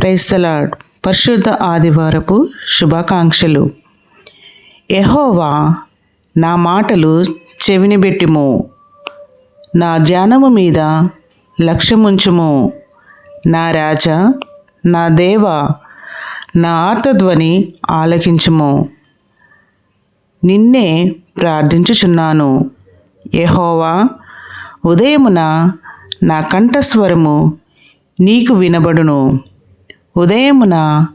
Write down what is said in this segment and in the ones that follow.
Praise the Lord పరిశుద్ధ ఆదివారపు శుభాకాంక్షలు. ఎహోవా నా మాటలు చెవినిబెట్టుము. నా ధ్యానము మీద లక్ష్యముంచుము. నా రాజా నా దేవ నా ఆర్తధ్వని ఆలకించుము. నిన్నే ప్రార్థించుచున్నాను. ఎహోవా ఉదయమున నా కంఠస్వరము నీకు వినబడును. ఉదయమున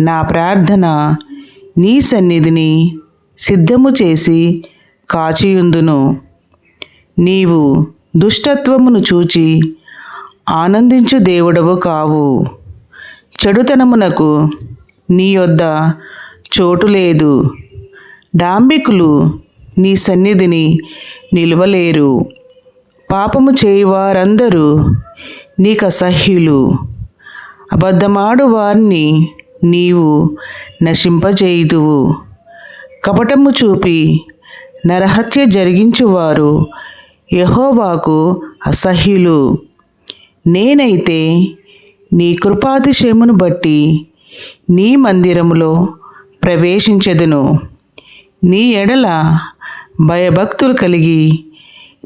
నా ప్రార్థన నీ సన్నిధిని సిద్ధము చేసి కాచియుందును. నీవు దుష్టత్వమును చూచి ఆనందించు దేవుడవు కావు. చెడుతనమునకు నీ యొద్ద చోటు లేదు. డాంబికులు నీ సన్నిధిని నిలువలేరు. పాపము చేయువారందరూ నీకు అసహ్యులు అబద్ధమాడు వారిని నీవు నశింపజేయుదువు. కపటము చూపి నరహత్య జరిగించువారు యహోవాకు అసహ్యులు. నేనైతే నీ కృపాతిశయమును బట్టి నీ మందిరములో ప్రవేశించెదను. నీ ఎడల భయభక్తులు కలిగి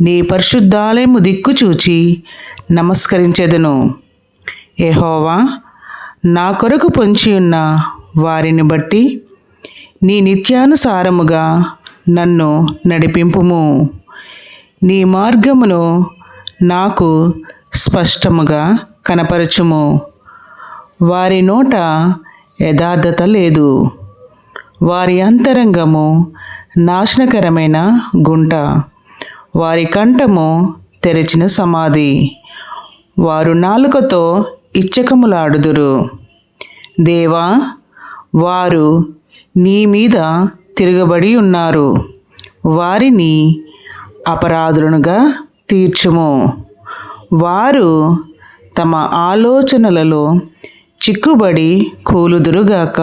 నీ పరిశుద్ధాలయము దిక్కు చూచి నమస్కరించెదను. ఎహోవా నా కొరకు పొంచి ఉన్న వారిని బట్టి నీ నిత్యానుసారముగా నన్ను నడిపింపుము. నీ మార్గమును నాకు స్పష్టముగా కనపరచుము. వారి నోట యథార్థత లేదు. వారి అంతరంగము నాశనకరమైన గుంట. వారి కంఠము తెరిచిన సమాధి. వారు నాలుకతో ఇచ్చకములాడుదురు. దేవా వారు నీ మీద తిరగబడి ఉన్నారు. వారిని అపరాధులనుగా తీర్చుము. వారు తమ ఆలోచనలలో చిక్కుబడి కూలుదురుగాక.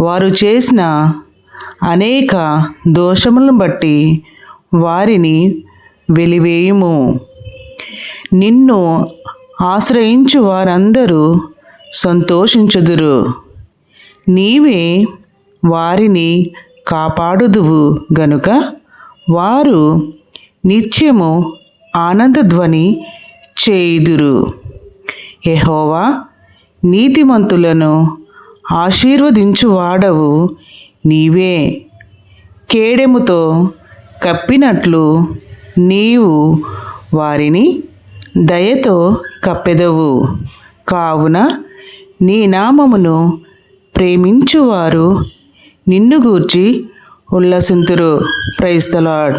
వారు చేసిన అనేక దోషములను బట్టి వారిని వెలివేయుము. నిన్ను ఆశ్రయించు వారందరూ సంతోషించుదురు. నీవే వారిని కాపాడుదువు గనుక వారు నిత్యము ఆనందధ్వని చేయుదురు. ఎహోవా నీతిమంతులను ఆశీర్వదించువాడవు నీవే. కేడెముతో కప్పినట్లు నీవు వారిని దయతో కప్పెదవు. కావున నీ నామమును ప్రేమించువారు నిన్ను గూర్చి ఉల్లసింతురు. ప్రైస్తలాడ్